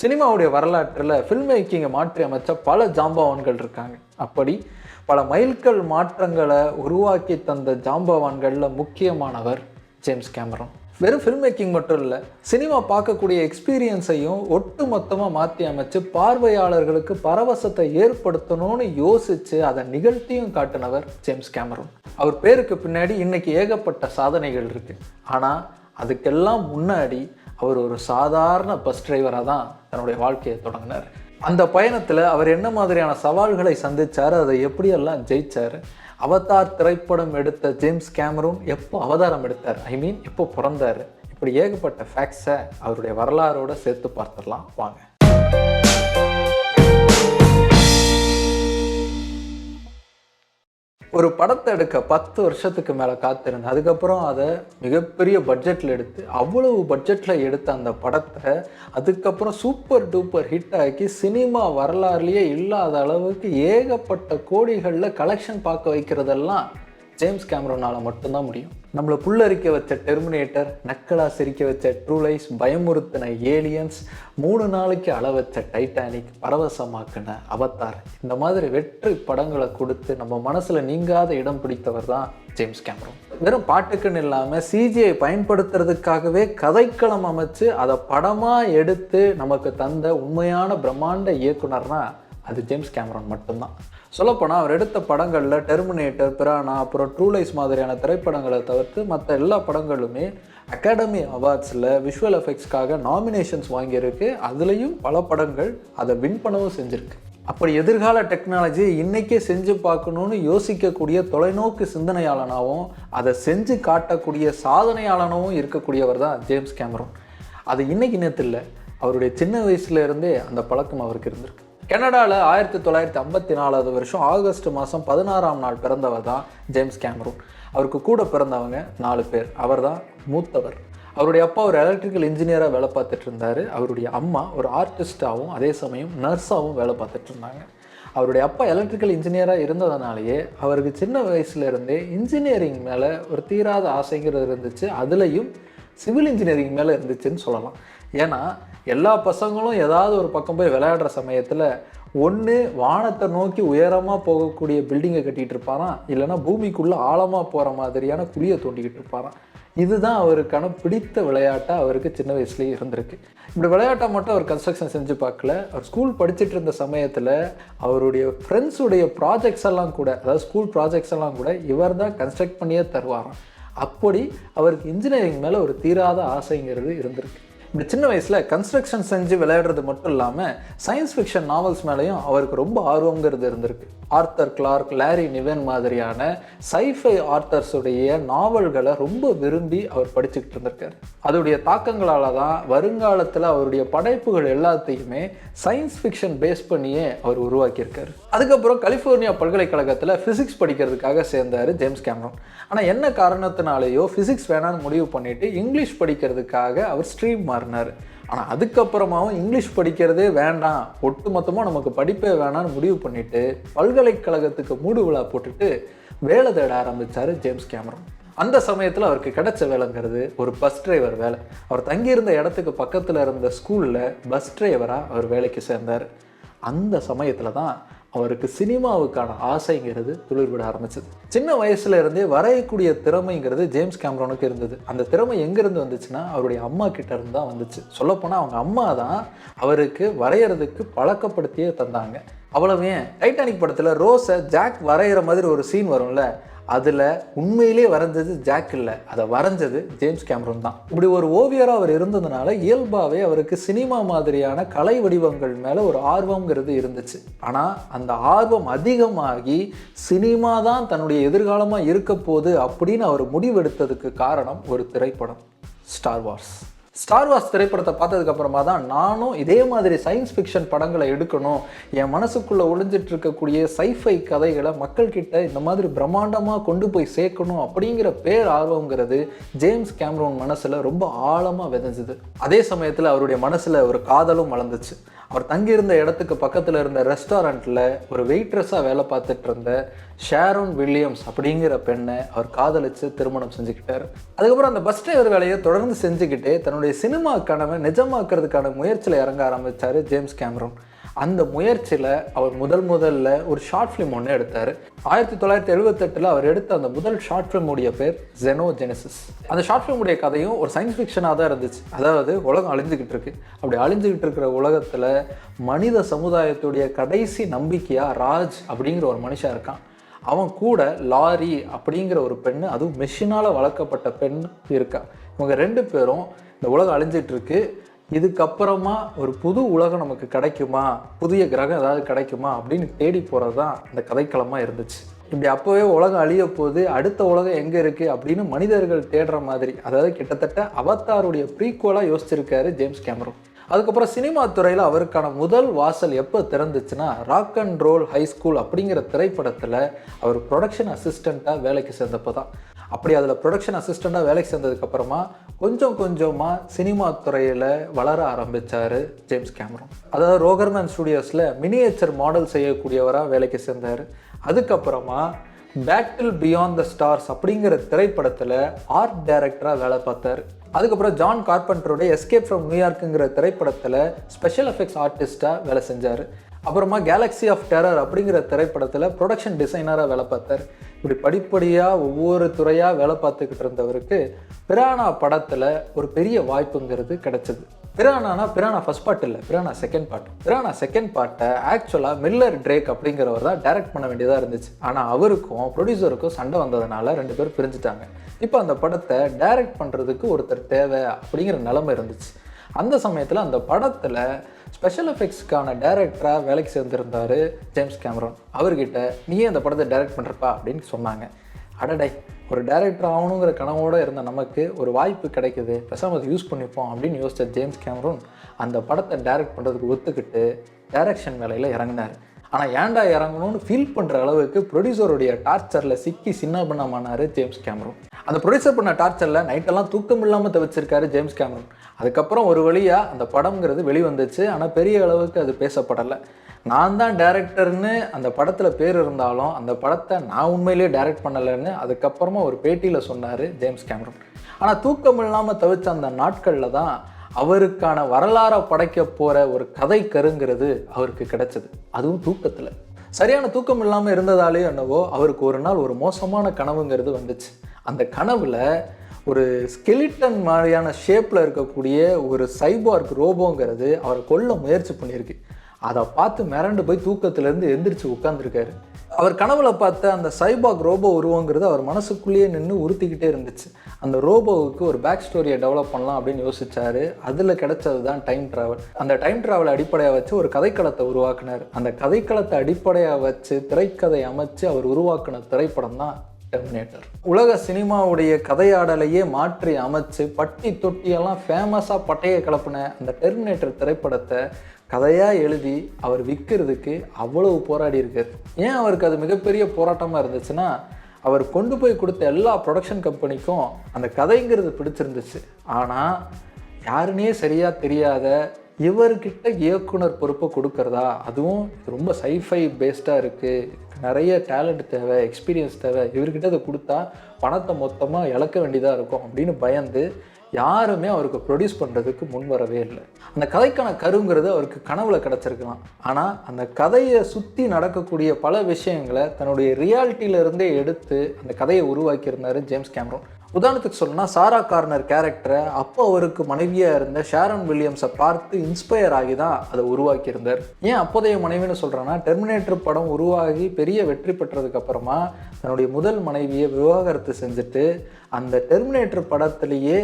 சினிமாவுடைய வரலாற்றில் ஃபில்ம் மேக்கிங்கை மாற்றி அமைச்ச பல ஜாம்பவான்கள் இருக்காங்க. அப்படி பல மைல்கல் மாற்றங்களை உருவாக்கி தந்த ஜாம்பவான்களில் முக்கியமானவர் ஜேம்ஸ் கேமரன். வெறும் ஃபில்ம் மேக்கிங் மட்டும் இல்லை சினிமா பார்க்கக்கூடிய எக்ஸ்பீரியன்ஸையும் ஒட்டு மொத்தமாக மாற்றி அமைச்சு பார்வையாளர்களுக்கு பரவசத்தை ஏற்படுத்தணும்னு யோசித்து அதை நிகழ்த்தியும் காட்டினவர் ஜேம்ஸ் கேமரன். அவர் பேருக்கு பின்னாடி இன்னைக்கு ஏகப்பட்ட சாதனைகள் இருக்குது ஆனால் அதுக்கெல்லாம் முன்னாடி அவர் ஒரு சாதாரண பஸ் டிரைவராக தான் தன்னுடைய வாழ்க்கையை தொடங்கினார். அந்த பயணத்தில் அவர் என்ன மாதிரியான சவால்களை சந்திச்சார்? அதை எப்படியெல்லாம் ஜெயிச்சார்? அவதார் திரைப்படம் எடுத்த ஜேம்ஸ் கேமரூன் எப்போ அவதாரம் எடுத்தார்? ஐ மீன் எப்போ பிறந்தார்? இப்படி ஏகப்பட்ட ஃபேக்ட்ஸை அவருடைய வரலாறோடு சேர்த்து பார்த்துடலாம். வாங்க. ஒரு படத்தை எடுக்க பத்து வருஷத்துக்கு மேலே காத்திருந்தேன். அதுக்கப்புறம் அதை மிகப்பெரிய பட்ஜெட்டில் எடுத்து அவ்வளவு பட்ஜெட்டில் எடுத்த அந்த படத்தை அதுக்கப்புறம் சூப்பர் டூப்பர் ஹிட் ஆக்கி சினிமா வரலாறுலேயே இல்லாத அளவுக்கு ஏகப்பட்ட கோடிகளில் கலெக்ஷன் பார்க்க வைக்கிறதெல்லாம் ஜேம்ஸ் கேமரோனால் மட்டும்தான் முடியும். நம்மளை புல்லரிக்க வச்ச டெர்மினேட்டர் நக்கலா சிரிக்க வச்ச ட்ரூலைஸ் பயமுறுத்தின ஏலியன்ஸ் மூணு நாளைக்கு அள வச்ச டைட்டானிக் பரவசமாக்கின அவத்தார் இந்த மாதிரி வெற்றி படங்களை கொடுத்து நம்ம மனசில் நீங்காத இடம் பிடித்தவர் தான் ஜேம்ஸ் கேமரோ வெறும் பாட்டுக்குன்னு இல்லாமல் சிஜிஐ பயன்படுத்துறதுக்காகவே கதைக்களம் அமைச்சு அதை படமாக எடுத்து நமக்கு தந்த உண்மையான பிரம்மாண்ட இயக்குனர்னா அது ஜேம்ஸ் கேமரான் மட்டும்தான். சொல்லப்போனால் அவர் எடுத்த படங்களில் டெர்மினேட்டர் பிரானா அப்புறம் ட்ரூலைஸ் மாதிரியான திரைப்படங்களை தவிர்த்து மற்ற எல்லா படங்களுமே அகாடமி அவார்ட்ஸில் விஷுவல் எஃபெக்ட்ஸ்க்காக நாமினேஷன்ஸ் வாங்கியிருக்கு. அதுலேயும் பல படங்கள் அதை வின் பண்ணவும் செஞ்சுருக்கு. அப்படி எதிர்கால டெக்னாலஜியை இன்றைக்கே செஞ்சு பார்க்கணுன்னு யோசிக்கக்கூடிய தொலைநோக்கு சிந்தனையாளனாகவும் அதை செஞ்சு காட்டக்கூடிய சாதனையாளனாகவும் இருக்கக்கூடியவர் தான் ஜேம்ஸ் கேமரோன். அது இன்னைக்கு நேற்று இல்லை. அவருடைய சின்ன வயசுலேருந்தே அந்த பழக்கம் அவருக்கு இருந்திருக்கு. கனடாவில் ஆயிரத்தி தொள்ளாயிரத்தி ஐம்பத்தி நாலாவது வருஷம் ஆகஸ்ட் மாதம் பதினாறாம் நாள் பிறந்தவர் தான் ஜேம்ஸ் கேமரூன். அவருக்கு கூட பிறந்தவங்க நாலு பேர். அவர் தான் மூத்தவர். அவருடைய அப்பா ஒரு எலக்ட்ரிக்கல் இன்ஜினியராக வேலை பார்த்துட்டு இருந்தார். அவருடைய அம்மா ஒரு ஆர்டிஸ்டாகவும் அதே சமயம் நர்ஸாகவும் வேலை பார்த்துட்டு இருந்தாங்க. அவருடைய அப்பா எலக்ட்ரிக்கல் இன்ஜினியராக இருந்ததுனாலேயே அவருக்கு சின்ன வயசுலேருந்தே இன்ஜினியரிங் மேலே ஒரு தீராத ஆசைங்கிறது இருந்துச்சு. அதுலேயும் சிவில் இன்ஜினியரிங் மேலே இருந்துச்சுன்னு சொல்லலாம். ஏன்னா எல்லா பசங்களும் ஏதாவது ஒரு பக்கம் போய் விளையாடுற சமயத்தில் ஒன்று வானத்தை நோக்கி உயரமாக போகக்கூடிய பில்டிங்கை கட்டிகிட்டு இருப்பாராம் இல்லைனா பூமிக்குள்ளே ஆழமாக போகிற மாதிரியான குழியை தோண்டிக்கிட்டு இருப்பாராம் இதுதான் அவருக்கான பிடித்த விளையாட்டாக அவருக்கு சின்ன வயசுலேயே இருந்திருக்கு. இப்படி விளையாட்டை மட்டும் அவர் கன்ஸ்ட்ரக்ஷன் செஞ்சு பார்க்கல. அவர் ஸ்கூல் படிச்சுட்டு இருந்த சமயத்தில் அவருடைய ஃப்ரெண்ட்ஸுடைய ப்ராஜெக்ட்ஸ் எல்லாம் கூட அதாவது ஸ்கூல் ப்ராஜெக்ட்ஸ் எல்லாம் கூட இவர் தான் கன்ஸ்ட்ரக்ட் பண்ணியே தருவாராம். அப்படி அவருக்கு இன்ஜினியரிங் மேலே ஒரு தீராத ஆசைங்கிறது இருந்திருக்கு. இப்படி சின்ன வயசில் கன்ஸ்ட்ரக்ஷன் செஞ்சு விளையாடுறது மட்டும் இல்லாமல் சயின்ஸ் ஃபிக்ஷன் நாவல்ஸ் மேலேயும் அவருக்கு ரொம்ப ஆர்வங்கிறது இருந்திருக்கு. ஆர்த்தர் கிளார்க் லாரி நிவன் மாதிரியான சைஃபை ஆர்த்தர்ஸுடைய நாவல்களை ரொம்ப விரும்பி அவர் படிச்சுக்கிட்டு இருந்திருக்காரு. அதோடைய தாக்கங்களால் தான் வருங்காலத்தில் அவருடைய படைப்புகள் எல்லாத்தையுமே சயின்ஸ் ஃபிக்ஷன் பேஸ் பண்ணியே அவர் உருவாக்கியிருக்காரு. அதுக்கப்புறம் கலிஃபோர்னியா பல்கலைக்கழகத்தில் ஃபிசிக்ஸ் படிக்கிறதுக்காக சேர்ந்தார் ஜேம்ஸ் கேமரன். ஆனால் என்ன காரணத்தினாலேயோ ஃபிசிக்ஸ் வேணான்னு முடிவு பண்ணிட்டு இங்கிலீஷ் படிக்கிறதுக்காக அவர் ஸ்ட்ரீம் மாறினார். ஆனால் அதுக்கப்புறமாவும் இங்கிலீஷ் படிக்கிறதே வேண்டாம். ஒட்டு மொத்தமாக நமக்கு படிப்பே வேணாம்னு முடிவு பண்ணிட்டு பல்கலைக்கழகத்துக்கு மூடு விழா போட்டுட்டு வேலை தேட ஆரம்பித்தார் ஜேம்ஸ் கேமரன். அந்த சமயத்தில் அவருக்கு கிடைச்ச வேலைங்கிறது ஒரு பஸ் டிரைவர் வேலை. அவர் தங்கியிருந்த இடத்துக்கு பக்கத்தில் இருந்த ஸ்கூலில் பஸ் டிரைவராக அவர் வேலைக்கு சேர்ந்தார். அந்த சமயத்தில் தான் அவருக்கு சினிமாவுக்கான ஆசைங்கிறது துளிர்விட ஆரம்பிச்சது. சின்ன வயசுல இருந்தே வரையக்கூடிய திறமைங்கிறது ஜேம்ஸ் கேமரோனுக்கு இருந்தது. அந்த திறமை எங்கேருந்து வந்துச்சுன்னா அவருடைய அம்மா கிட்ட இருந்து தான் வந்துச்சு. சொல்லப்போனால் அவங்க அம்மா தான் அவருக்கு வரைகிறதுக்கு பழக்கப்படுத்தியே தந்தாங்க. அவ்வளவு ஏன்? டைட்டானிக் படத்தில் ரோஸை ஜாக் வரைகிற மாதிரி ஒரு சீன் வரும்ல அதில் உண்மையிலே வரைஞ்சது ஜாக் இல்லை. அதை வரைஞ்சது ஜேம்ஸ் கேமரன் தான். இப்படி ஒரு ஓவியராக அவர் இருந்ததுனால இயல்பாகவே அவருக்கு சினிமா மாதிரியான கலை வடிவங்கள் மேலே ஒரு ஆர்வங்கிறது இருந்துச்சு. ஆனால் அந்த ஆர்வம் அதிகமாகி சினிமா தான் தன்னுடைய எதிர்காலமாக இருக்க போகுது அப்படின்னு அவர் முடிவெடுத்ததுக்கு காரணம் ஒரு திரைப்படம் ஸ்டார் வார்ஸ். ஸ்டார் வார்ஸ் திரைப்படத்தை பார்த்ததுக்கு அப்புறமா தான் நானும் இதே மாதிரி சயின்ஸ் ஃபிக்ஷன் படங்களை எடுக்கணும். என் மனசுக்குள்ளே ஒளிஞ்சிட்டு இருக்கக்கூடிய சைஃபை கதைகளை மக்கள்கிட்ட இந்த மாதிரி பிரம்மாண்டமாக கொண்டு போய் சேர்க்கணும் அப்படிங்கிற பேர் ஆர்வங்கிறது ஜேம்ஸ் கேம்ரோன் மனசில் ரொம்ப ஆழமாக விதைஞ்சுது. அதே சமயத்தில் அவருடைய மனசில் ஒரு காதலும் வளர்ந்துச்சு. அவர் தங்கியிருந்த இடத்துக்கு பக்கத்தில் இருந்த ரெஸ்டாரண்ட்டில் ஒரு வெயிட்ரஸாக வேலை பார்த்துட்டு இருந்த ஷேரோன் வில்லியம்ஸ் அப்படிங்கிற பெண்ணை அவர் காதலித்து திருமணம் செஞ்சுக்கிட்டார். அதுக்கப்புறம் அந்த பஸ் டிரைவர் வேலையை தொடர்ந்து செஞ்சுக்கிட்டே தன்னுடைய சினிமா கனவை நிஜமாக்குறதுக்கான முயற்சியில் இறங்க ஆரம்பித்தார் ஜேம்ஸ் கேமரூன். அந்த முயற்சியில் அவர் முதல் முதல்ல ஒரு ஷார்ட் ஃபிலிம் ஒன்று எடுத்தார். ஆயிரத்தி தொள்ளாயிரத்தி எழுபத்தெட்டில் அவர் எடுத்த அந்த முதல் ஷார்ட் ஃபிலிமுடைய பேர் ஜெனோ ஜெனசிஸ் அந்த ஷார்ட் ஃபிலிமுடைய கதையும் ஒரு சயின்ஸ் ஃபிக்ஷனாக தான் இருந்துச்சு. அதாவது உலகம் அழிஞ்சுக்கிட்டு இருக்கு. அப்படி அழிஞ்சுக்கிட்டு இருக்கிற உலகத்தில் மனித சமுதாயத்துடைய கடைசி நம்பிக்கையாக ராஜ் அப்படிங்கிற ஒரு மனுஷன் இருக்கான். அவன் கூட லாரி அப்படிங்கிற ஒரு பெண் அதுவும் மெஷினால் வளர்க்கப்பட்ட பெண் இருக்கா. இவங்க ரெண்டு பேரும் இந்த உலகம் அழிஞ்சிட்டு இருக்கு இதுக்கப்புறமா ஒரு புது உலகம் நமக்கு கிடைக்குமா? புதிய கிரகம் ஏதாவது கிடைக்குமா? அப்படின்னு தேடி போகிறது தான் இந்த கதைக்களமாக இருந்துச்சு. இப்படி அப்போவே உலகம் அழிய போது அடுத்த உலகம் எங்கே இருக்குது அப்படின்னு மனிதர்கள் தேடுற மாதிரி. அதாவது கிட்டத்தட்ட அவத்தாருடைய ப்ரீக்குவலாக யோசிச்சிருக்காரு ஜேம்ஸ் கேமரூன். அதுக்கப்புறம் சினிமா துறையில் அவருக்கான முதல் வாசல் எப்போ திறந்துச்சுன்னா rock and roll high school அப்படிங்கிற திரைப்படத்தில் அவர் ப்ரொடக்ஷன் அசிஸ்டண்ட்டாக வேலைக்கு சேர்ந்தப்போ தான் அப்படி அதில் ப்ரொடக்ஷன் அசிஸ்டண்ட்டாக வேலைக்கு சேர்ந்ததுக்கப்புறமா கொஞ்சம் கொஞ்சமாக சினிமா துறையில் வளர ஆரம்பித்தார் ஜேம்ஸ் கேமரன். அதாவது ரோகர்மேன் ஸ்டுடியோஸில் மினியேச்சர் மாடல் செய்யக்கூடியவராக வேலைக்கு சேர்ந்தார். அதுக்கப்புறமா பேட்டில் பியாண்ட் த ஸ்டார்ஸ் அப்படிங்கிற திரைப்படத்தில் ஆர்ட் டைரக்டராக வேலை பார்த்தார். அதுக்கப்புறம் ஜான் கார்பெண்டரோட எஸ்கேப் ஃப்ரம் நியூயார்க்குங்கிற திரைப்படத்தில் ஸ்பெஷல் எஃபெக்ட்ஸ் ஆர்டிஸ்ட்டாக வேலை செஞ்சார். அப்புறமா கேலக்ஸி ஆஃப் டெரர் அப்படிங்கிற திரைப்படத்தில் ப்ரொடக்ஷன் டிசைனராக வேலை பார்த்தார். இப்படி படிப்படியாக ஒவ்வொரு துறையாக வேலை பார்த்துக்கிட்டு இருந்தவருக்கு பிரானா படத்தில் ஒரு பெரிய வாய்ப்புங்கிறது கிடைச்சது. பிரானானா பிரானா ஃபர்ஸ்ட் பார்ட் இல்லை Piranha second part Piranha second பார்ட்டை ஆக்சுவலாக மில்லர் ட்ரேக் அப்படிங்கிறவர் தான் டைரக்ட் பண்ண வேண்டியதாக இருந்துச்சு. ஆனால் அவருக்கும் ப்ரொடியூசருக்கும் சண்டை வந்ததுனால ரெண்டு பேரும் பிரிஞ்சுட்டாங்க. இப்போ அந்த படத்தை டைரக்ட் பண்ணுறதுக்கு ஒருத்தர் தேவை அப்படிங்கிற நிலைமை இருந்துச்சு. அந்த சமயத்தில் அந்த படத்தில் ஸ்பெஷல் எஃபெக்ட்ஸ்க்கான டைரக்டராக வேலைக்கு சேர்ந்திருந்தார் ஜேம்ஸ் கேமரோன் அவர்கிட்ட நீயே அந்த படத்தை டைரக்ட் பண்ணுறப்பா அப்படின்னு சொன்னாங்க. அடடை ஒரு டைரக்டர் ஆகணுங்கிற கனவோடு இருந்த நமக்கு ஒரு வாய்ப்பு கிடைக்குது. பெசாமல் அதை யூஸ் பண்ணிப்போம் அப்படின்னு யோசித்த ஜேம்ஸ் கேமரூன் அந்த படத்தை டைரக்ட் பண்ணுறதுக்கு ஒத்துக்கிட்டு டைரக்ஷன் வேலையில் இறங்கினார். ஆனால் ஏன்டா இறங்கணும்னு ஃபீல் பண்ணுற அளவுக்கு ப்ரொடியூசருடைய டார்ச்சரில் சிக்கி சின்ன பண்ணமானார் ஜேம்ஸ் கேமரூன். அந்த ப்ரொடியூசர் பண்ண டார்ச்சரில் நைட்டெல்லாம் தூக்கம் இல்லாமல் தவிச்சிருக்காரு ஜேம்ஸ் கேமரூன். அதுக்கப்புறம் ஒரு வழியாக அந்த படம்ங்கிறது வெளிவந்துச்சு. ஆனால் பெரிய அளவுக்கு அது பேசப்படலை. நான் தான் டேரக்டர்னு அந்த படத்தில் பேர் இருந்தாலும் அந்த படத்தை நான் உண்மையிலேயே டைரக்ட் பண்ணலைன்னு அதுக்கப்புறமா ஒரு பேட்டியில் சொன்னார் ஜேம்ஸ் கேமரன். ஆனால் தூக்கம் இல்லாமல் தவிச்ச அந்த நாட்களில் தான் அவருக்கான வரலாறை படைக்க போகிற ஒரு கதை கருங்கிறது அவருக்கு கிடைச்சது. அதுவும் தூக்கத்தில். சரியான தூக்கம் இல்லாமல் இருந்ததாலே என்னவோ அவருக்கு ஒரு நாள் ஒரு மோசமான கனவுங்கிறது வந்துச்சு. அந்த கனவில் ஒரு ஸ்கெலிட்டன் மாதிரியான ஷேப்பில் இருக்கக்கூடிய ஒரு சைபார்க் ரோபோங்கிறது அவரை கொல்ல முயற்சி பண்ணியிருக்கு. அதை பார்த்து மிரண்டு போய் தூக்கத்துலேருந்து எந்திரிச்சு உட்காந்துருக்காரு அவர் கனவுல பார்த்த அந்த சைபாக் ரோபோ உருவங்கிறது அவர் மனசுக்குள்ளேயே நின்று உறுத்திக்கிட்டே இருந்துச்சு. அந்த ரோபோவுக்கு ஒரு பேக் ஸ்டோரியை டெவலப் பண்ணலாம் அப்படின்னு யோசிச்சாரு. அதில் கிடைச்சது தான் டைம் ட்ராவல் அந்த டைம் ட்ராவலை அடிப்படையாக வச்சு ஒரு கதைக்களத்தை உருவாக்குனார். அந்த கதைக்களத்தை அடிப்படையாக வச்சு திரைக்கதை அமைச்சு அவர் உருவாக்குன திரைப்படம் தான் டெர்மினேட்டர் உலக சினிமாவுடைய கதையாடலையே மாற்றி அமைச்சு பட்டி தொட்டியெல்லாம் ஃபேமஸாக பட்டையை கலப்பின அந்த டெர்மினேட்டர் திரைப்படத்தை கதையாக எழுதி அவர் விற்கிறதுக்கு அவ்வளவு போராடி இருக்கார். ஏன் அவருக்கு அது மிகப்பெரிய போராட்டமாக இருந்துச்சுன்னா அவர் கொண்டு போய் கொடுத்த எல்லா ப்ரொடக்ஷன் கம்பெனிக்கும் அந்த கதைங்கிறது பிடிச்சிருந்துச்சு. ஆனால் யாருன்னே சரியாக தெரியாத இவர்கிட்ட இயக்குனர் பொறுப்பை கொடுக்கறதா? அதுவும் ரொம்ப சைஃபை பேஸ்டாக இருக்குது நிறைய டேலண்ட் தேவை எக்ஸ்பீரியன்ஸ் தேவை. இவர்கிட்ட அதை கொடுத்தா பணத்தை மொத்தமாக இழக்க வேண்டியதாக இருக்கும் அப்படின்னு பயந்து யாருமே அவருக்கு ப்ரொடியூஸ் பண்ணுறதுக்கு முன் வரவே இல்லை. அந்த கதைக்கான கருங்கிறது அவருக்கு கனவுல கிடச்சிருக்கலாம். ஆனால் அந்த கதையை சுற்றி நடக்கக்கூடிய பல விஷயங்களை தன்னுடைய ரியாலிட்டியிலிருந்தே எடுத்து அந்த கதையை உருவாக்கியிருந்தார் ஜேம்ஸ் கேமரோன். உதாரணத்துக்கு சொல்லணும்னா சாரா கார்னர் கேரக்டரை அப்போ அவருக்கு மனைவியாக இருந்த ஷாரன் வில்லியம்ஸை பார்த்து இன்ஸ்பயர் ஆகி தான் அதை உருவாக்கியிருந்தார். ஏன் அப்போதைய மனைவின்னு சொல்கிறேன்னா டெர்மினேட்டர் படம் உருவாகி பெரிய வெற்றி பெற்றதுக்கு அப்புறமா தன்னுடைய முதல் மனைவியை விவாகரத்து செஞ்சுட்டு அந்த டெர்மினேட்டர் படத்துலேயே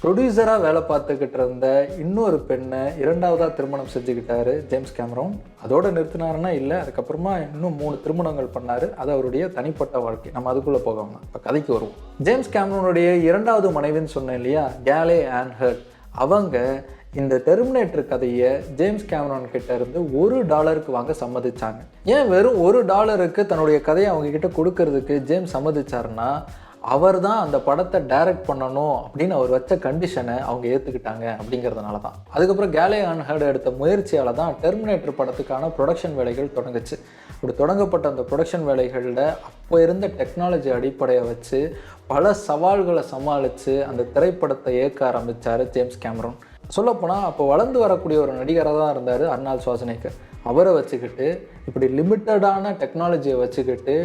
ப்ரொடியூசராக வேலை பார்த்துக்கிட்டு இருந்த இன்னொரு பெண்ணை இரண்டாவதாக திருமணம் செஞ்சுக்கிட்டாரு ஜேம்ஸ் கேமரோன் அதோடு நிறுத்தினாருன்னா இல்லை அதுக்கப்புறமா இன்னும் மூணு திருமணங்கள் பண்ணார். அது அவருடைய தனிப்பட்ட வாழ்க்கை. நம்ம அதுக்குள்ளே போகாமல் இப்போ கதைக்கு வருவோம். ஜேம்ஸ் அவனுடைய இரண்டாவது மனைவின்னு சொன்னேன் இல்லையா? Gale Anne Hurd. அவங்க இந்த டெர்மினேட்டர் கதையை ஜேம்ஸ் கேமரான் கிட்ட இருந்து ஒரு டாலருக்கு வாங்க சம்மதிச்சாங்க. ஏன் வெறும் ஒரு டாலருக்கு தன்னுடைய கதையை அவங்க கிட்ட கொடுக்கறதுக்கு ஜேம்ஸ் சம்மதிச்சாருன்னா அவர் தான் அந்த படத்தை டைரக்ட் பண்ணணும் அப்படின்னு அவர் வச்ச கண்டிஷனை அவங்க ஏற்றுக்கிட்டாங்க அப்படிங்கிறதுனால தான் அதுக்கப்புறம் கேலே அன்ஹர்டு எடுத்த முயற்சியால் தான் டெர்மினேட்டர் படத்துக்கான ப்ரொடக்ஷன் வேலைகள் தொடங்குச்சு. இப்படி தொடங்கப்பட்ட அந்த ப்ரொடக்ஷன் வேலைகளில் அப்போ இருந்த டெக்னாலஜி அடிப்படையை வச்சு பல சவால்களை சமாளித்து அந்த திரைப்படத்தை இயக்க ஆரம்பித்தார் ஜேம்ஸ் கேமரன் சொல்லப்போனால் அப்போ வளர்ந்து வரக்கூடிய ஒரு நடிகராக தான் இருந்தார் அர்னால் சுவாசனேக்கர் அவரை வச்சுக்கிட்டு இப்படி லிமிட்டடான டெக்னாலஜியை வச்சுக்கிட்டு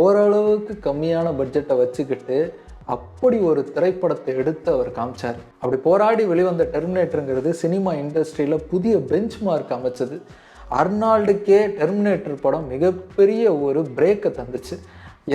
ஓரளவுக்கு கம்மியான பட்ஜெட்டை வச்சுக்கிட்டு அப்படி ஒரு திரைப்படத்தை எடுத்து அவர் காமிச்சார். அப்படி போராடி வெளிவந்த டெர்மினேட்டருங்கிறது சினிமா இண்டஸ்ட்ரியில் புதிய பெஞ்ச் மார்க் அமைச்சது. அர்னால்டுக்கே டெர்மினேட்டர் படம் மிகப்பெரிய ஒரு பிரேக்கை தந்துச்சு.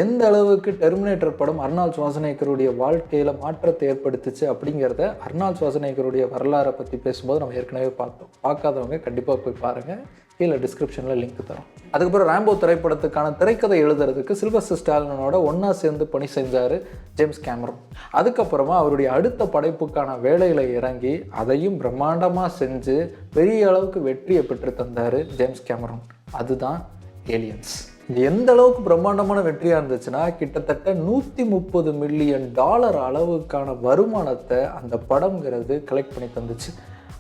எந்த அளவுக்கு டெர்மினேட்டர் படம் அர்னால் சுவாசனேக்கருடைய வாழ்க்கையில் மாற்றத்தை ஏற்படுத்துச்சு அப்படிங்கிறத அர்னால் சுவாசனேக்கருடைய வரலாறை பற்றி பேசும்போது நம்ம ஏற்கனவே பார்த்தோம். பார்க்காதவங்க கண்டிப்பாக போய் பாருங்கள் கீழே டிஸ்கிரிப்ஷனில் லிங்க் தரோம். அதுக்கப்புறம் ரேம்போ திரைப்படத்துக்கான திரைக்கதை எழுதுறதுக்கு சில்வஸ்டர் ஸ்டாலினோட ஒன்றா சேர்ந்து பணி செஞ்சார் ஜேம்ஸ் கேமரன் அதுக்கப்புறமா அவருடைய அடுத்த படைப்புக்கான வேலையில் இறங்கி அதையும் பிரம்மாண்டமாக செஞ்சு பெரிய அளவுக்கு வெற்றியை பெற்று தந்தார் ஜேம்ஸ் கேமரன் அதுதான் ஏலியன்ஸ் இது எந்த அளவுக்கு பிரம்மாண்டமான வெற்றியாக இருந்துச்சுன்னா கிட்டத்தட்ட நூற்றி முப்பது மில்லியன் டாலர் அளவுக்கான வருமானத்தை அந்த படம்ங்கிறது கலெக்ட் பண்ணி தந்துச்சு.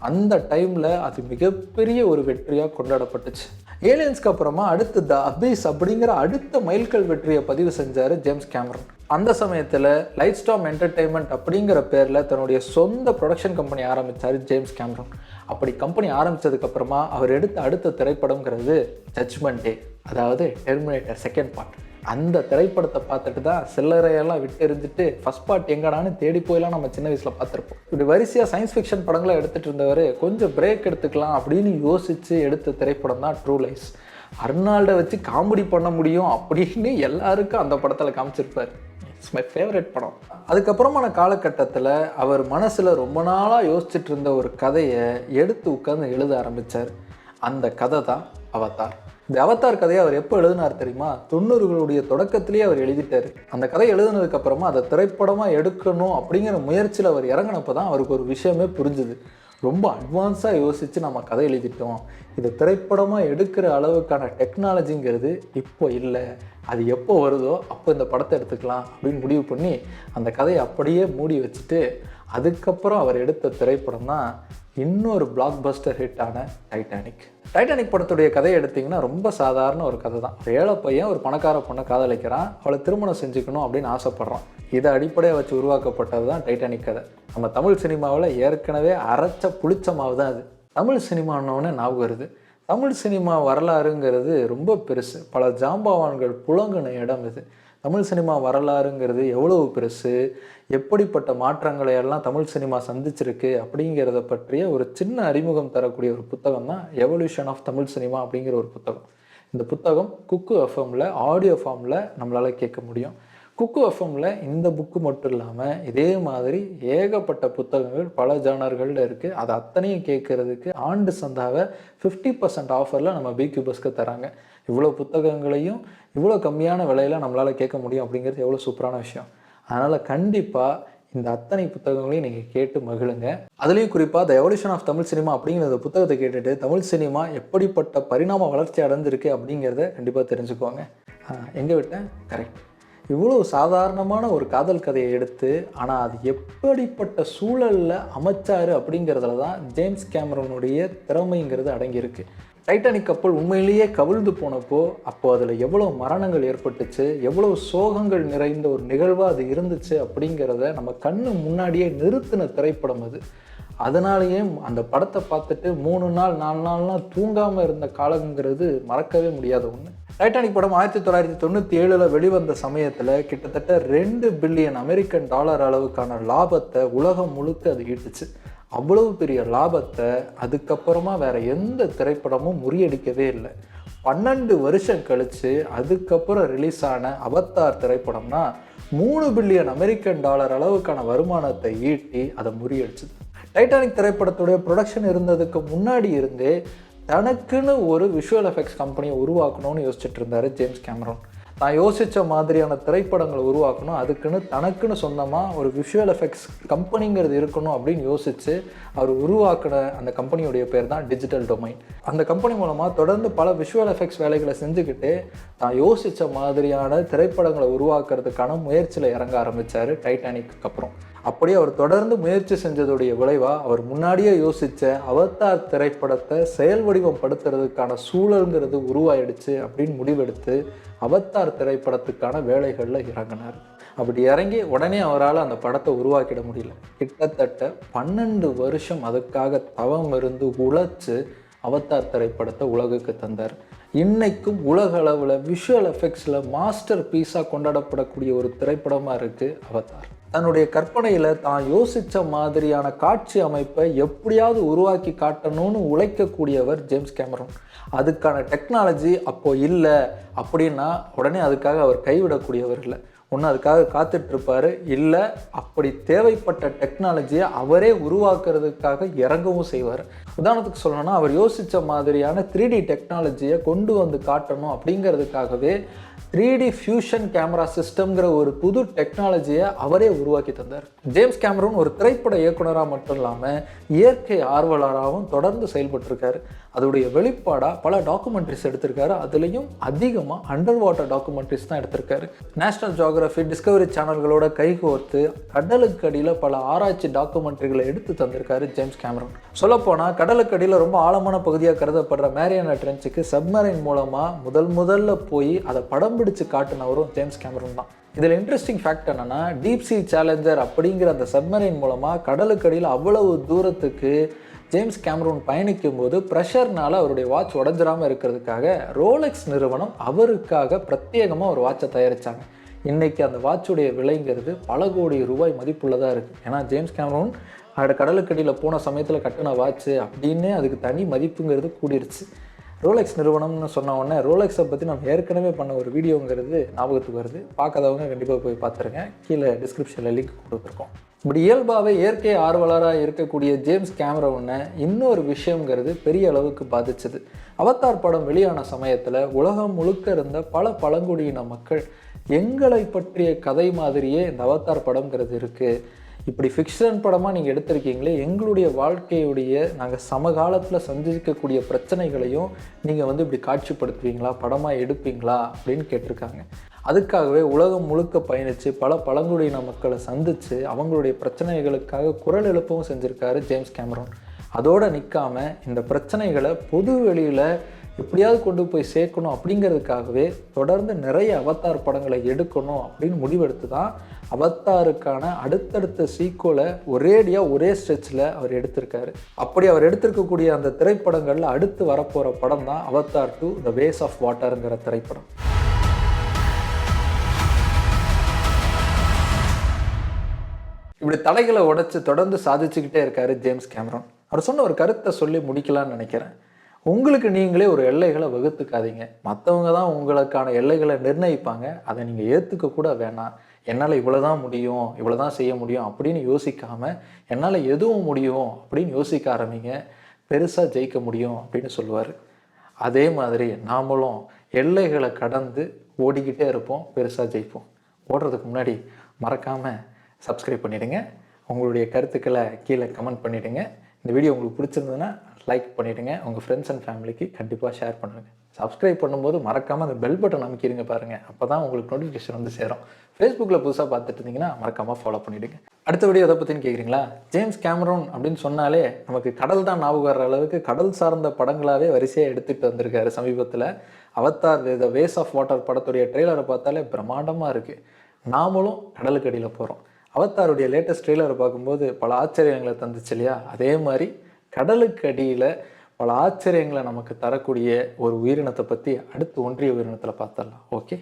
அந்த டைமில் அது மிகப்பெரிய ஒரு வெற்றியாக கொண்டாடப்பட்டுச்சு. ஏலியன்ஸ்க்கு அப்புறமா அடுத்து த அபீஸ் அப்படிங்கிற அடுத்த மைல்கல் வெற்றியை பதிவு செஞ்சார் ஜேம்ஸ் கேமரன் அந்த சமயத்தில் லைட் ஸ்டாம் என்டர்டெயின்மெண்ட் அப்படிங்கிற பேரில் தன்னுடைய சொந்த ப்ரொடக்ஷன் கம்பெனி ஆரம்பித்தார் ஜேம்ஸ் கேமரன் அப்படி கம்பெனி ஆரம்பித்ததுக்கப்புறமா அவர் எடுத்த அடுத்த திரைப்படம்ங்கிறது ஜட்ஜ்மெண்ட் டே அதாவது டெர்மினேட்டர் செகண்ட் பார்ட் அந்த திரைப்படத்தை பார்த்துட்டு தான் சில்லறையெல்லாம் விட்டு எறிஞ்சிட்டு ஃபஸ்ட் பார்ட் எங்கடான்னு தேடி போயெல்லாம் நம்ம சின்ன வயசில் பார்த்துருப்போம். இப்படி வரிசையாக சயின்ஸ் ஃபிக்ஷன் படங்களை எடுத்துகிட்டு இருந்தவர் கொஞ்சம் பிரேக் எடுத்துக்கலாம் அப்படின்னு யோசித்து எடுத்த திரைப்படம் தான் ட்ரூ லைஸ் அர்னால்டை வச்சு காமெடி பண்ண முடியும் அப்படின்னு எல்லாருக்கும் அந்த படத்தில் காமிச்சிருப்பார். இட்ஸ் மை ஃபேவரட் படம். அதுக்கப்புறமான காலகட்டத்தில் அவர் மனசில் ரொம்ப நாளாக யோசிச்சுட்டு இருந்த ஒரு கதையை எடுத்து உட்காந்து எழுத ஆரம்பித்தார் அந்த கதை தான் அவதார் இந்த அவத்தார் கதையை அவர் எப்போ எழுதினார் தெரியுமா? தொண்ணூறுகளுடைய தொடக்கத்திலேயே அவர் எழுதிட்டார். அந்த கதை எழுதுனதுக்கு அப்புறமா அதை திரைப்படமாக எடுக்கணும் அப்படிங்கிற முயற்சியில் அவர் இறங்கினப்போ தான் அவருக்கு ஒரு விஷயமே புரிஞ்சுது. ரொம்ப அட்வான்ஸாக யோசித்து நம்ம கதை எழுதிட்டோம். இது திரைப்படமாக எடுக்கிற அளவுக்கான டெக்னாலஜிங்கிறது இப்போ இல்லை. அது எப்போ வருதோ அப்போ இந்த படத்தை எடுத்துக்கலாம் அப்படின்னு முடிவு பண்ணி அந்த கதையை அப்படியே மூடி வச்சுட்டு அதுக்கப்புறம் அவர் எடுத்த திரைப்படம் தான் இன்னொரு பிளாக் பஸ்டர் ஹிட்டான டைட்டானிக் டைட்டானிக் படத்துடைய கதையை எடுத்திங்கன்னா ரொம்ப சாதாரண ஒரு கதை தான். ஒரு ஏழை பையன் ஒரு பணக்கார பொண்ணை காதலிக்கிறான். அவளை திருமணம் செஞ்சுக்கணும் அப்படின்னு ஆசைப்பட்றான். இதை அடிப்படையாக வச்சு உருவாக்கப்பட்டது தான் டைட்டானிக் கதை. நம்ம தமிழ் சினிமாவில் ஏற்கனவே அரைச்ச புளிச்சமாவு தான் அது. தமிழ் சினிமானோடனே ஞாபகம் வருது. தமிழ் சினிமா வரலாறுங்கிறது ரொம்ப பெருசு. பல ஜாம்பவான்கள் புலங்குன இடம் இது. தமிழ் சினிமா வரலாறுங்கிறது எவ்வளவு பெருசு? எப்படிப்பட்ட மாற்றங்களை எல்லாம் தமிழ் சினிமா சந்திச்சிருக்கு? அப்படிங்கிறத பற்றிய ஒரு சின்ன அறிமுகம் தரக்கூடிய ஒரு புத்தகம் தான் எவல்யூஷன் ஆஃப் தமிழ் சினிமா அப்படிங்கிற ஒரு புத்தகம். இந்த புத்தகம் குக்கு எஃப்எம்மில் ஆடியோ ஃபார்மில் நம்மளால் கேட்க முடியும். குக்கு எஃப்எம்மில் இந்த புக்கு மட்டும் இல்லாமல் இதே மாதிரி ஏகப்பட்ட புத்தகங்கள் பல ஜானர்களில் இருக்குது அது அத்தனையும் கேட்குறதுக்கு ஆண்டு சந்தாவை ஃபிஃப்டி பர்சன்ட் ஆஃபரில் நம்ம பிக்யூ பஸ்க்கு தராங்க. இவ்வளோ புத்தகங்களையும் இவ்வளோ கம்மியான விலையில் நம்மளால் கேட்க முடியும் அப்படிங்கிறது எவ்வளோ சூப்பரான விஷயம். அதனால் கண்டிப்பாக இந்த அத்தனை புத்தகங்களையும் நீங்கள் கேட்டு மகிழுங்க. அதுலேயும் குறிப்பாக the evolution of Tamil cinema அப்படிங்கிற புத்தகத்தை கேட்டுட்டு தமிழ் சினிமா எப்படிப்பட்ட பரிணாம வளர்ச்சி அடைஞ்சிருக்கு அப்படிங்கிறத கண்டிப்பாக தெரிஞ்சுக்கோங்க. எங்கே விட்டேன்? கரெக்ட் இவ்வளோ சாதாரணமான ஒரு காதல் கதையை எடுத்து ஆனால் அது எப்படிப்பட்ட சூழலில் அமைச்சாரு அப்படிங்கிறதுல தான் ஜேம்ஸ் கேமரனுடைய திறமைங்கிறது அடங்கியிருக்கு. டைட்டானிக் கப்பல் உண்மையிலேயே கவிழ்ந்து போனப்போ அப்போ அதில் எவ்வளோ மரணங்கள் ஏற்பட்டுச்சு எவ்வளோ சோகங்கள் நிறைந்த ஒரு நிகழ்வாக அது இருந்துச்சு அப்படிங்கிறத நம்ம கண்ணு முன்னாடியே நிறுத்தின திரைப்படம் அது. அதனாலேயே அந்த படத்தை பார்த்துட்டு மூணு நாள் நாலு நாள்லாம் தூங்காமல் இருந்த காலங்கிறது மறக்கவே முடியாத ஒன்று டைட்டானிக் படம் ஆயிரத்தி தொள்ளாயிரத்தி தொண்ணூற்றி ஏழில் வெளிவந்த சமயத்தில் கிட்டத்தட்ட ரெண்டு பில்லியன் அமெரிக்கன் டாலர் அளவுக்கான லாபத்தை உலகம் முழுக்க அது ஈட்டுச்சு. அவ்வளவு பெரிய லாபத்தை அதுக்கப்புறமா வேற எந்த திரைப்படமும் முறியடிக்கவே இல்லை. பன்னெண்டு வருஷம் கழித்து அதுக்கப்புறம் ரிலீஸ் ஆன அவத்தார் திரைப்படம்னா மூணு பில்லியன் அமெரிக்கன் டாலர் அளவுக்கான வருமானத்தை ஈட்டி அதை முறியடிச்சுது. டைட்டானிக் திரைப்படத்துடைய ப்ரொடக்ஷன் இருந்ததுக்கு முன்னாடி இருந்தே தனக்குன்னு ஒரு விஷுவல் எஃபெக்ட்ஸ் கம்பெனியை உருவாக்கணும்னு யோசிச்சுட்டு இருந்தார் ஜேம்ஸ் கேமரான் தான் யோசித்த மாதிரியான திரைப்படங்களை உருவாக்கணும். அதுக்குன்னு தனக்குன்னு சொந்தமாக ஒரு விஷுவல் எஃபெக்ட்ஸ் கம்பெனிங்கிறது இருக்கணும் அப்படின்னு யோசித்து அவர் உருவாக்கின அந்த கம்பெனியுடைய பேர் தான் டிஜிட்டல் டொமைன் அந்த கம்பெனி மூலமாக தொடர்ந்து பல விஷுவல் எஃபெக்ட்ஸ் வேலைகளை செஞ்சுக்கிட்டு தான் யோசித்த மாதிரியான திரைப்படங்களை உருவாக்குறதுக்கான முயற்சியில் இறங்க ஆரம்பித்தார் டைட்டானிக்கு அப்புறம். அப்படியே அவர் தொடர்ந்து முயற்சி செஞ்சதுடைய விளைவாக அவர் முன்னாடியே யோசித்த அவதார் திரைப்படத்தை செயல் வடிவம் படுத்துறதுக்கான சூழலுங்கிறது உருவாயிடுச்சு அப்படின்னு முடிவெடுத்து அவத்தார் திரைப்படத்துக்கான வேலைகளில் இறங்கினார். அப்படி இறங்கி உடனே அவரால் அந்த படத்தை உருவாக்கிட முடியல. கிட்டத்தட்ட பன்னெண்டு வருஷம் அதுக்காக தவம் இருந்து உழைச்சு அவத்தார் திரைப்படத்தை உலகுக்கு தந்தார். இன்னைக்கும் உலக அளவில் விஷுவல் எஃபெக்ட்ஸில் மாஸ்டர் பீஸாக கொண்டாடப்படக்கூடிய ஒரு திரைப்படமாக இருக்குது அவதார். தன்னுடைய கற்பனையில் தான் யோசித்த மாதிரியான காட்சி அமைப்பை எப்படியாவது உருவாக்கி காட்டணும்னு உழைக்கக்கூடியவர் ஜேம்ஸ் கேமரூன். அதுக்கான டெக்னாலஜி அப்போது இல்லை அப்படின்னா உடனே அதுக்காக அவர் கைவிடக்கூடியவர் இல்லை. ஒன்று அதுக்காக காத்துட்ருப்பார். இல்லை அப்படி தேவைப்பட்ட டெக்னாலஜியை அவரே உருவாக்குறதுக்காக இறங்கவும் செய்வார். உதாரணத்துக்கு சொல்லணும்னா அவர் யோசித்த மாதிரியான த்ரீ டி டெக்னாலஜியை கொண்டு வந்து காட்டணும் அப்படிங்கிறதுக்காகவே த்ரீ டி ஃபியூஷன் கேமரா சிஸ்டம்ங்கிற ஒரு புது டெக்னாலஜியை அவரே உருவாக்கி தந்தார். ஜேம்ஸ் கேமரூன் ஒரு திரைப்பட இயக்குனராக மட்டும் இல்லாமல் இயற்கை ஆர்வலராகவும் தொடர்ந்து செயல்பட்டிருக்காரு. அதோடைய வெளிப்பாடாக பல டாக்குமெண்ட்ரிஸ் எடுத்திருக்காரு. அதுலேயும் அதிகமாக அண்டர் வாட்டர் டாக்குமெண்ட்ரிஸ் தான் எடுத்திருக்காரு. நேஷனல் ஜியாகிரஃபி டிஸ்கவரி சேனல்களோட கைகோர்த்து கடலுக்கு அடியில் பல ஆராய்ச்சி டாக்குமெண்ட்ரிகளை எடுத்து தந்திருக்காரு ஜேம்ஸ் கேமரன் சொல்லப்போனால் கடலுக்கு அடியில் ரொம்ப ஆழமான பகுதியாக கருதப்படுற மேரியானா ட்ரென்ச்சுக்கு சப்மரைன் மூலமாக முதல் முதல்ல போய் அதை படம் பிடிச்சு காட்டினவரும் ஜேம்ஸ் கேமரன் தான். இதில் இன்ட்ரெஸ்டிங் ஃபேக்ட் என்னென்னா டீப் சி சேலஞ்சர் அப்படிங்கிற அந்த சப்மரைன் மூலமாக கடலுக்கடியில் அவ்வளவு தூரத்துக்கு ஜேம்ஸ் கேமரூன் பயணிக்கும் போது ப்ரெஷர்னால அவருடைய வாட்ச் உடஞ்சிராமல் இருக்கிறதுக்காக ரோலெக்ஸ் நிறுவனம் அவருக்காக பிரத்யேகமாக ஒரு வாட்சை தயாரித்தாங்க இன்றைக்கி அந்த வாட்சுடைய விலைங்கிறது பல கோடி ரூபாய் மதிப்புள்ளதாக இருக்குது ஏன்னா ஜேம்ஸ் கேமரூன் அவரோட கடலுக்கடியில் போன சமயத்தில் கட்டின வாட்ச்சு அப்படின்னே அதுக்கு தனி மதிப்புங்கிறது கூடிருச்சு. ரோலெக்ஸ் நிறுவனம்னு சொன்ன உடனே ரோலெக்ஸை பற்றி நம்ம ஏற்கனவே பண்ண ஒரு வீடியோங்கிறது ஞாபகத்துக்கு வருது. பார்க்காதவங்க கண்டிப்பாக போய் பார்த்துருங்க. கீழே டிஸ்கிரிப்ஷனில் லிங்க் கொடுத்துருக்கோம். இப்படி இயல்பாகவே இயற்கை ஆர்வலராக இருக்கக்கூடிய ஜேம்ஸ் கேமரவுன்னை இன்னொரு விஷயங்கிறது பெரிய அளவுக்கு பாதிச்சது. அவதார் படம் வெளியான சமயத்தில் உலகம் முழுக்க இருந்த பல பழங்குடியின மக்கள் எங்களை பற்றிய கதை மாதிரியே இந்த அவத்தார் படம்ங்கிறது இருக்குது இப்படி ஃபிக்ஷன் படமாக நீங்கள் எடுத்திருக்கீங்களே எங்களுடைய வாழ்க்கையுடைய நாங்கள் சமகாலத்தில் சந்திக்கக்கூடிய பிரச்சனைகளையும் நீங்கள் வந்து இப்படி காட்சிப்படுத்துவீங்களா படமாக எடுப்பீங்களா அப்படின்னு கேட்டிருக்காங்க. அதுக்காகவே உலகம் முழுக்க பயணித்து பல பழங்குடியின மக்களை சந்தித்து அவங்களுடைய பிரச்சனைகளுக்காக குரல் எழுப்பவும் செஞ்சுருக்காரு ஜேம்ஸ் கேமரோன். அதோடு நிற்காம இந்த பிரச்சனைகளை பொது வெளியில் எப்படியாவது கொண்டு போய் சேர்க்கணும் அப்படிங்கிறதுக்காகவே தொடர்ந்து நிறைய அவதார் படங்களை எடுக்கணும் அப்படின்னு முடிவெடுத்து தான் அவத்தாருக்கான அடுத்தடுத்த சீக்கோலை ஒரேடியாக ஒரே ஸ்ட்ரெச்சில் அவர் எடுத்திருக்காரு. அப்படி அவர் எடுத்திருக்கக்கூடிய அந்த திரைப்படங்களில் அடுத்து வரப்போகிற படம் தான் Avatar to the ways of வாட்டருங்கிற திரைப்படம். இப்படி தலைகளை உடைச்சு தொடர்ந்து சாதிச்சுக்கிட்டே இருக்காரு ஜேம்ஸ் கேமரான் அவர் சொன்ன ஒரு கருத்தை சொல்லி முடிக்கலாம்னு நினைக்கிறேன். உங்களுக்கு நீங்களே ஒரு எல்லைகளை வகுத்துக்காதீங்க. மற்றவங்க தான் உங்களுக்கான எல்லைகளை நிர்ணயிப்பாங்க. அதை நீங்கள் ஏற்றுக்க கூட வேணாம். என்னால் இவ்வளோ தான் முடியும் இவ்வளோ தான் செய்ய முடியும் அப்படின்னு யோசிக்காமல் என்னால் எதுவும் முடியும் அப்படின்னு யோசிக்க ஆரம்பிங்க. பெருசாக ஜெயிக்க முடியும் அப்படின்னு சொல்லுவார். அதே மாதிரி நாமளும் எல்லைகளை கடந்து ஓடிக்கிட்டே இருப்போம் பெருசாக ஜெயிப்போம். ஓடுறதுக்கு முன்னாடி மறக்காமல் சப்ஸ்கிரைப் பண்ணிவிடுங்க உங்களுடைய கருத்துக்களை கீழே கமெண்ட் பண்ணிவிடுங்க இந்த வீடியோ உங்களுக்கு பிடிச்சிருந்ததுன்னா லைக் பண்ணிவிடுங்க உங்கள் ஃப்ரெண்ட்ஸ் அண்ட் ஃபேமிலிக்கு கண்டிப்பாக ஷேர் பண்ணுங்கள் சப்ஸ்கிரைப் பண்ணும்போது மறக்காமல் அந்த பெல் பட்டன் அமைக்கிடுங்க பாருங்கள் அப்போ தான் உங்களுக்கு நோட்டிஃபிகேஷன் வந்து சேரும். ஃபேஸ்புக்கில் புதுசாக பார்த்துட்டு இருந்தீங்கன்னா மறக்காமல் ஃபாலோ பண்ணிவிடுங்க அடுத்த வீடியோ எதை பற்றின்னு கேட்குறீங்களா ஜேம்ஸ் கேமரோன் அப்படின்னு சொன்னாலே நமக்கு கடல் தான் ஞாபகம் வர அளவுக்கு கடல் சார்ந்த படங்களாகவே வரிசையாக எடுத்துகிட்டு வந்திருக்காரு சமீபத்தில். Avatar the ways of water படத்துடைய ட்ரெய்லரை பார்த்தாலே பிரம்மாண்டமாக இருக்குது நாமளும் கடலுக்கு அடியில் போகிறோம் அவத்தாருடைய லேட்டஸ்ட் ட்ரெய்லரை பார்க்கும்போது பல ஆச்சரியங்களை தந்துச்சு இல்லையா? அதே மாதிரி கடலுக்கு அடியில் பல ஆச்சரியங்களை நமக்கு தரக்கூடிய ஒரு உயிரினத்தை பற்றி அடுத்து ஒன்றிய உயிரினத்தில் பார்த்துடலாம். ஓகே